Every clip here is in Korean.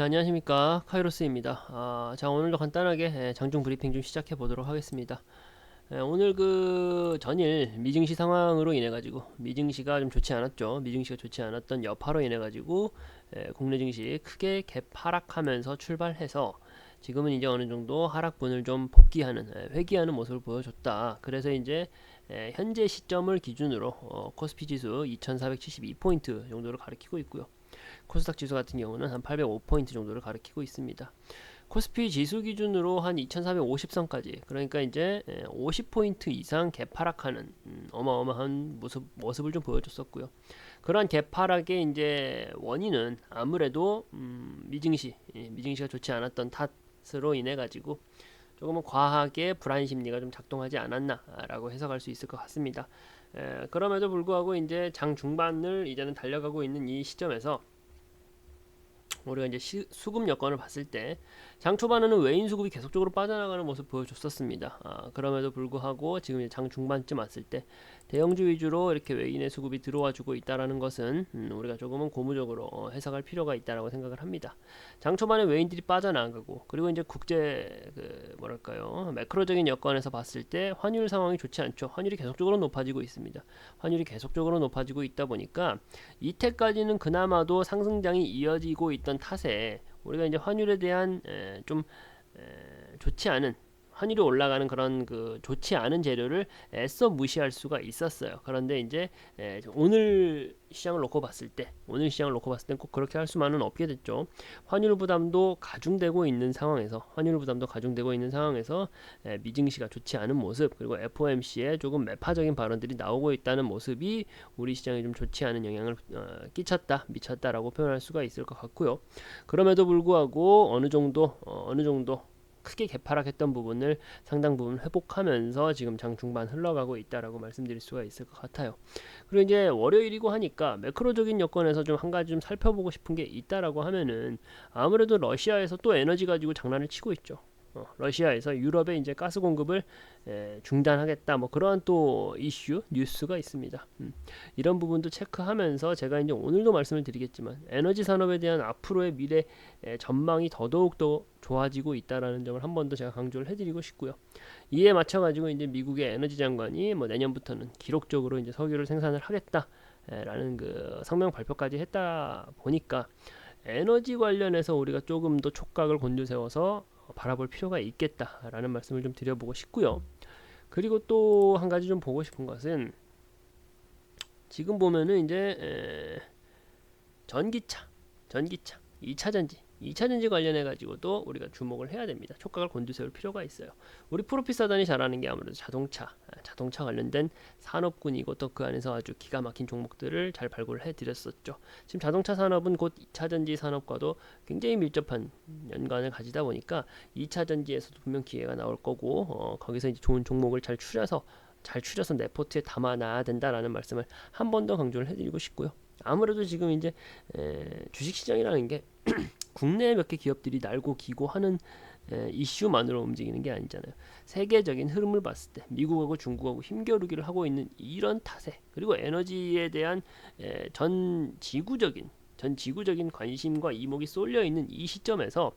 자, 안녕하십니까. 카이로스입니다. 아, 자, 오늘도 간단하게 예, 장중 브리핑 좀 시작해 보도록 하겠습니다. 예, 오늘 그 전일 미증시 상황으로 인해 가지고 미증시가 좀 좋지 않았죠. 미증시가 좋지 않았던 여파로 인해 가지고 예, 국내 증시 크게 갭 하락하면서 출발해서 지금은 이제 어느 정도 하락분을 좀 복귀하는 예, 회귀하는 모습을 보여줬다. 그래서 이제 예, 현재 시점을 기준으로 어, 코스피 지수 2,472포인트 정도를 가리키고 있고요. 코스닥 지수 같은 경우는 한 805포인트 정도를 가리키고 있습니다. 코스피 지수 기준으로 한 2450선까지 그러니까 이제 50포인트 이상 개파락하는 음, 어마어마한 모습, 모습을 좀 보여줬었고요. 그러한 개파락의 이제 원인은 아무래도 음, 미증시 미증시가 좋지 않았던 탓으로 인해 가지고 조금은 과하게 불안 심리가 좀 작동하지 않았나라고 해석할 수 있을 것 같습니다. 에, 그럼에도 불구하고 이제 장 중반을 이제는 달려가고 있는 이 시점에서 우리가 이제 시, 수급 여건을 봤을 때 장 초반에는 외인 수급이 계속적으로 빠져나가는 모습 보여줬었습니다. 아, 그럼에도 불구하고 지금 장 중반쯤 왔을 때 대형주 위주로 이렇게 외인의 수급이 들어와주고 있다라는 것은 음, 우리가 조금은 고무적으로 어, 해석할 필요가 있다라고 생각을 합니다. 장 초반에 외인들이 빠져나가고 그리고 이제 국제 그 뭐랄까요 매크로적인 여건에서 봤을 때 환율 상황이 좋지 않죠. 환율이 계속적으로 높아지고 있습니다. 환율이 계속적으로 높아지고 있다 보니까 이때까지는 그나마도 상승장이 이어지고 있던 탓에 우리가 이제 환율에 대한 에, 좀 에, 좋지 않은 환율이 올라가는 그런 그 좋지 않은 재료를 애써 무시할 수가 있었어요. 그런데 이제 에, 오늘 시장을 놓고 봤을 때, 오늘 시장을 놓고 봤을 때꼭 그렇게 할 수만은 없게 됐죠. 환율 부담도 가중되고 있는 상황에서, 환율 부담도 가중되고 있는 상황에서 에, 미증시가 좋지 않은 모습, 그리고 FOMC에 조금 매파적인 발언들이 나오고 있다는 모습이 우리 시장에 좀 좋지 않은 영향을 어, 끼쳤다, 미쳤다라고 표현할 수가 있을 것 같고요. 그럼에도 불구하고 어느 정도, 어, 어느 정도 크게 개파락했던 부분을 상당 부분 회복하면서 지금 장 중반 흘러가고 있다라고 말씀드릴 수가 있을 것 같아요. 그리고 이제 월요일이고 하니까 매크로적인 여건에서 좀 한 가지 좀 살펴보고 싶은 게 있다라고 하면은 아무래도 러시아에서 또 에너지 가지고 장난을 치고 있죠. 어, 러시아에서 유럽에 이제 가스 공급을 에, 중단하겠다 뭐 그러한 또 이슈 뉴스가 있습니다. 음, 이런 부분도 체크하면서 제가 이제 오늘도 말씀을 드리겠지만 에너지 산업에 대한 앞으로의 미래 에, 전망이 더더욱 더 좋아지고 있다라는 점을 한 번 더 제가 강조를 해드리고 싶고요. 이에 맞춰 가지고 이제 미국의 에너지 장관이 뭐 내년부터는 기록적으로 이제 석유를 생산을 하겠다라는 그 성명 발표까지 했다 보니까 에너지 관련해서 우리가 조금 더 촉각을 곤두세워서 바라볼 필요가 있겠다라는 말씀을 좀 드려보고 싶고요. 그리고 또 한 가지 좀 보고 싶은 것은 지금 보면은 이제 에, 전기차, 전기차, 2차 전지 2차 전지 관련해 가지고도 우리가 주목을 해야 됩니다. 촉각을 곤두세울 필요가 있어요. 우리 프로핏 사단이 잘하는 게 아무래도 자동차, 아, 자동차 관련된 산업군이고 또 그 안에서 아주 기가 막힌 종목들을 잘 발굴을 해드렸었죠. 지금 자동차 산업은 곧 2차 전지 산업과도 굉장히 밀접한 연관을 가지다 보니까 2차 전지에서도 분명 기회가 나올 거고 어, 거기서 이제 좋은 종목을 잘 추려서 잘 추려서 내 포트에 담아 놔야 된다라는 말씀을 한 번 더 강조를 해드리고 싶고요. 아무래도 지금 이제 에, 주식 시장이라는 게 국내 몇 개 기업들이 날고 기고 하는 에, 이슈만으로 움직이는 게 아니잖아요. 세계적인 흐름을 봤을 때 미국하고 중국하고 힘겨루기를 하고 있는 이런 탓에 그리고 에너지에 대한 에, 전 지구적인 전 지구적인 관심과 이목이 쏠려 있는 이 시점에서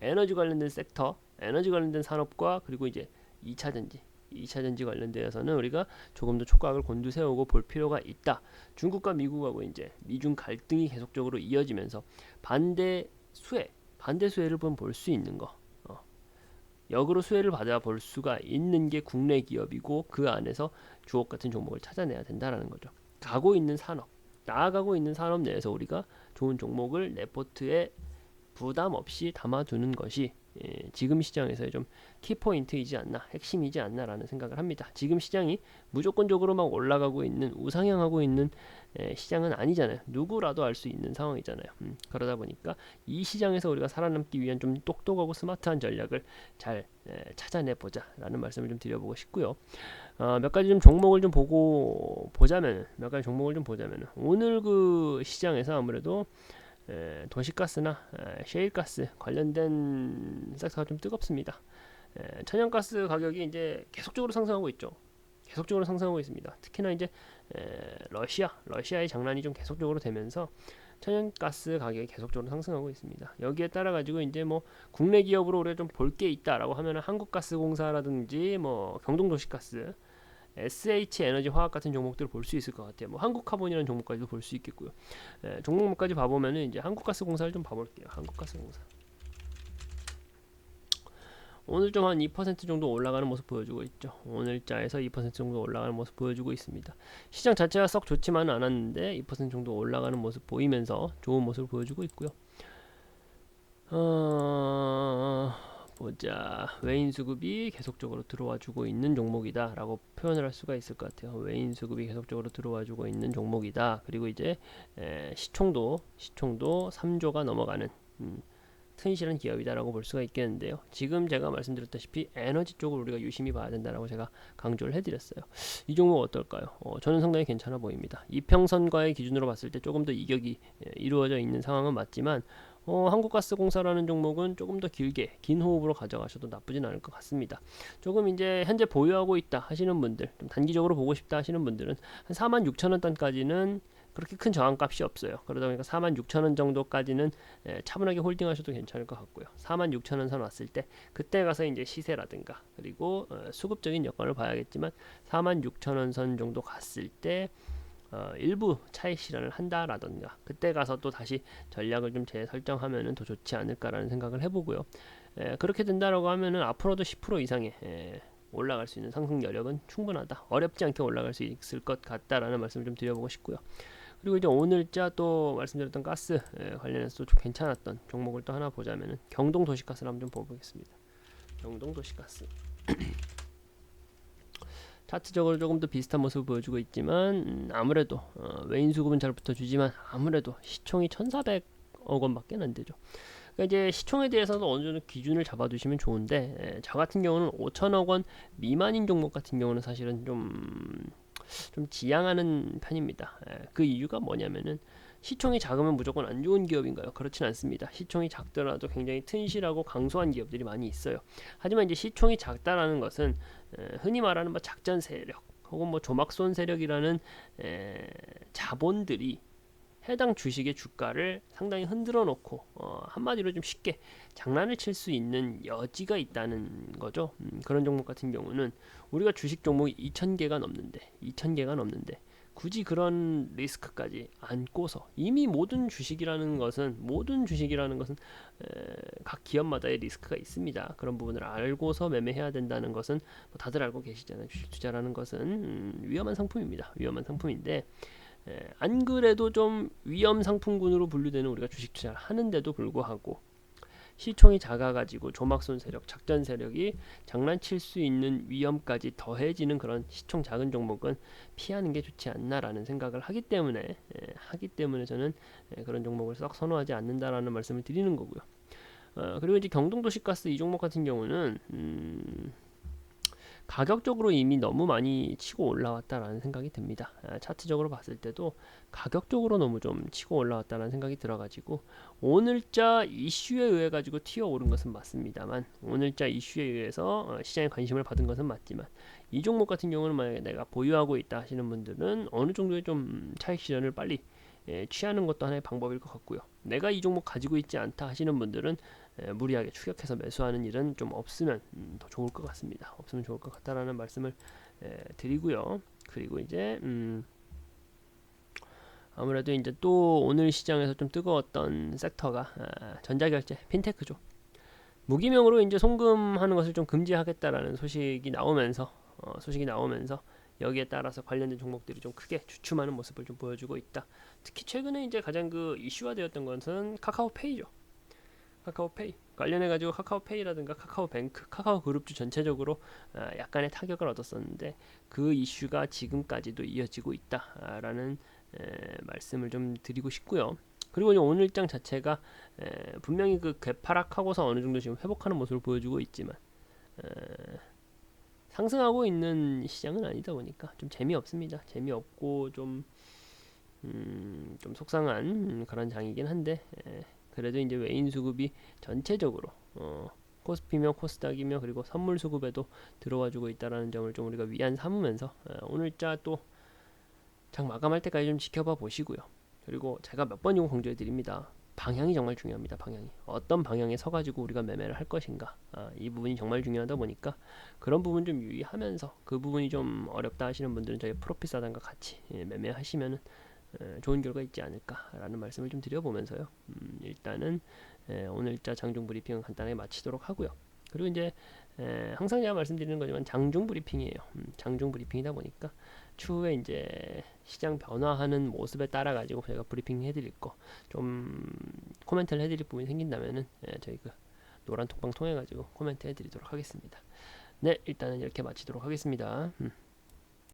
에너지 관련된 섹터, 에너지 관련된 산업과 그리고 이제 2차 전지 2차 전지 관련되어서는 우리가 조금 더 촉각을 곤두세우고 볼 필요가 있다. 중국과 미국하고 이제 미중 갈등이 계속적으로 이어지면서 반대 수혜, 반대 수혜를 볼 수 있는 거. 어. 역으로 수혜를 받아 볼 수가 있는 게 국내 기업이고 그 안에서 주옥 같은 종목을 찾아내야 된다라는 거죠. 가고 있는 산업, 나아가고 있는 산업 내에서 우리가 좋은 종목을 레포트에 부담 없이 담아두는 것이 예, 지금 시장에서의 좀 키포인트이지 않나, 핵심이지 않나라는 생각을 합니다. 지금 시장이 무조건적으로 막 올라가고 있는 우상향하고 있는 에, 시장은 아니잖아요. 누구라도 알 수 있는 상황이잖아요. 음, 그러다 보니까 이 시장에서 우리가 살아남기 위한 좀 똑똑하고 스마트한 전략을 잘 에, 찾아내 보자라는 말씀을 좀 드려보고 싶고요. 어, 몇 가지 좀 종목을 좀 보고 보자면 몇 가지 종목을 좀 보자면 오늘 그 시장에서 아무래도 에, 도시가스나 에, 셰일가스 관련된 섹터가 좀 뜨겁습니다. 에, 천연가스 가격이 이제 계속적으로 상승하고 있죠. 계속적으로 상승하고 있습니다. 특히나 이제 에, 러시아, 러시아의 장난이 좀 계속적으로 되면서 천연가스 가격이 계속적으로 상승하고 있습니다. 여기에 따라 가지고 이제 뭐 국내 기업으로 우리가 좀 볼 게 있다라고 하면은 한국가스공사라든지 뭐 경동도시가스, SH 에너지 화학 같은 종목들을 볼 수 있을 것 같아요. 뭐 한국카본이라는 종목까지도 볼 수 있겠고요. 예, 종목까지 봐보면은 이제 한국가스공사를 좀 봐볼게요. 한국가스공사. 오늘 좀 한 2% 정도 올라가는 모습 보여주고 있죠. 오늘자에서 2% 정도 올라가는 모습 보여주고 있습니다. 시장 자체가 썩 좋지만은 않았는데 2% 정도 올라가는 모습 보이면서 좋은 모습을 보여주고 있고요. 어... 보자 외인 수급이 계속적으로 들어와 주고 있는 종목이다라고 표현을 할 수가 있을 것 같아요. 외인 수급이 계속적으로 들어와 주고 있는 종목이다. 그리고 이제 에, 시총도 시총도 3조가 넘어가는 음, 튼실한 기업이다라고 볼 수가 있겠는데요. 지금 제가 말씀드렸다시피 에너지 쪽을 우리가 유심히 봐야 된다라고 제가 강조를 해드렸어요. 이 종목 어떨까요? 어, 저는 상당히 괜찮아 보입니다. 이평선과의 기준으로 봤을 때 조금 더 이격이 예, 이루어져 있는 상황은 맞지만 어, 한국가스공사라는 종목은 조금 더 길게 긴 호흡으로 가져가셔도 나쁘진 않을 것 같습니다. 조금 이제 현재 보유하고 있다 하시는 분들, 좀 단기적으로 보고 싶다 하시는 분들은 한 4만 6천 원 단까지는 그렇게 큰 저항값이 없어요. 그러다 보니까 4만 6천 원 정도까지는 예, 차분하게 홀딩하셔도 괜찮을 것 같고요. 4만 6천 원선 왔을 때 그때 가서 이제 시세라든가 그리고 어, 수급적인 여건을 봐야겠지만 4만 6천 원선 정도 갔을 때 어, 일부 차익 실현을 한다라던가 그때 가서 또 다시 전략을 좀 재설정하면은 더 좋지 않을까라는 생각을 해보고요. 에, 그렇게 된다라고 하면은 앞으로도 10% 이상의 에, 올라갈 수 있는 상승 여력은 충분하다. 어렵지 않게 올라갈 수 있을 것 같다라는 말씀을 좀 드려보고 싶고요. 그리고 이제 오늘자 또 말씀드렸던 가스 에, 관련해서 좀 괜찮았던 종목을 또 하나 보자면은 경동 도시가스를 한번 좀 보겠습니다. 경동 도시가스. 차트적으로 조금 더 비슷한 모습을 보여주고 있지만 음, 아무래도 어, 외인 수급은 잘 붙어주지만 아무래도 시총이 1,400억 원밖에 안 되죠. 그러니까 이제 시총에 대해서도 어느 정도 기준을 잡아두시면 좋은데 에, 저 같은 경우는 5천억 원 미만인 종목 같은 경우는 사실은 좀 좀 지양하는 편입니다. 에, 그 이유가 뭐냐면은 시총이 작으면 무조건 안 좋은 기업인가요? 그렇진 않습니다. 시총이 작더라도 굉장히 튼실하고 강소한 기업들이 많이 있어요. 하지만 이제 시총이 작다라는 것은 에, 흔히 말하는 뭐 작전 세력 혹은 뭐 조막손 세력이라는 에, 자본들이 해당 주식의 주가를 상당히 흔들어 놓고 어, 한마디로 좀 쉽게 장난을 칠 수 있는 여지가 있다는 거죠. 음, 그런 종목 같은 경우는 우리가 주식 종목이 2,000개가 넘는데 2,000개가 넘는데 굳이 그런 리스크까지 안고서 이미 모든 주식이라는 것은 모든 주식이라는 것은 에, 각 기업마다의 리스크가 있습니다. 그런 부분을 알고서 매매해야 된다는 것은 뭐 다들 알고 계시잖아요. 주식 투자라는 것은 음, 위험한 상품입니다. 위험한 상품인데 에, 안 그래도 좀 위험 상품군으로 분류되는 우리가 주식 투자를 하는데도 불구하고 시총이 작아가지고 조막손 세력, 작전 세력이 장난칠 수 있는 위험까지 더해지는 그런 시총 작은 종목은 피하는 게 좋지 않나라는 생각을 하기 때문에 에, 하기 때문에 저는 에, 그런 종목을 썩 선호하지 않는다라는 말씀을 드리는 거고요. 어, 그리고 이제 경동도시가스 이 종목 같은 경우는 음, 가격적으로 이미 너무 많이 치고 올라왔다라는 생각이 듭니다. 아, 차트적으로 봤을 때도 가격적으로 너무 좀 치고 올라왔다는 생각이 들어가지고 오늘자 이슈에 의해 가지고 튀어 오른 것은 맞습니다만 오늘자 이슈에 의해서 어, 시장에 관심을 받은 것은 맞지만 이 종목 같은 경우는 만약에 내가 보유하고 있다 하시는 분들은 어느 정도의 좀 차익 실현을 빨리 예, 취하는 것도 하나의 방법일 것 같고요. 내가 이 종목 가지고 있지 않다 하시는 분들은 에, 무리하게 추격해서 매수하는 일은 좀 없으면 음, 더 좋을 것 같습니다. 없으면 좋을 것 같다라는 말씀을 에, 드리고요. 그리고 이제 음, 아무래도 이제 또 오늘 시장에서 좀 뜨거웠던 섹터가 아, 전자결제 핀테크죠. 무기명으로 이제 송금하는 것을 좀 금지하겠다라는 소식이 나오면서 어, 소식이 나오면서 여기에 따라서 관련된 종목들이 좀 크게 주춤하는 모습을 좀 보여주고 있다. 특히 최근에 이제 가장 그 이슈화되었던 것은 카카오페이죠. 카카오페이 관련해 가지고 카카오페이라든가 카카오뱅크, 카카오그룹주 전체적으로 아, 약간의 타격을 얻었었는데 그 이슈가 지금까지도 이어지고 있다라는 말씀을 좀 드리고 싶고요. 그리고 오늘 장 자체가 분명히 그 괴파락하고서 어느 정도 지금 회복하는 모습을 보여주고 있지만 상승하고 있는 시장은 아니다 보니까 좀 재미없습니다. 재미없고 좀, 음, 좀 속상한 그런 장이긴 한데, 에, 그래도 이제 외인 수급이 전체적으로, 어, 코스피며 코스닥이며 그리고 선물 수급에도 들어와주고 있다라는 점을 좀 우리가 위안 삼으면서 에, 오늘자 또 장 마감할 때까지 좀 지켜봐 보시고요. 그리고 제가 몇 번이고 강조해 드립니다. 방향이 정말 중요합니다. 방향이 어떤 방향에 서가지고 우리가 매매를 할 것인가 아, 이 부분이 정말 중요하다 보니까 그런 부분 좀 유의하면서 그 부분이 좀 어렵다 하시는 분들은 저희 프로핏 사단과 같이 예, 매매하시면은 에, 좋은 결과 있지 않을까라는 말씀을 좀 드려보면서요. 음, 일단은 에, 오늘자 장중 브리핑은 간단하게 마치도록 하고요. 그리고 이제 에, 항상 제가 말씀드리는 거지만 장중 브리핑이에요. 음, 장중 브리핑이다 보니까 추후에 이제 시장 변화하는 모습에 따라 가지고 제가 브리핑 해드릴 거 좀 코멘트를 해드릴 부분이 생긴다면은 예, 저희 그 노란 톡방 통해 가지고 코멘트 해드리도록 하겠습니다. 네, 일단은 이렇게 마치도록 하겠습니다. 음.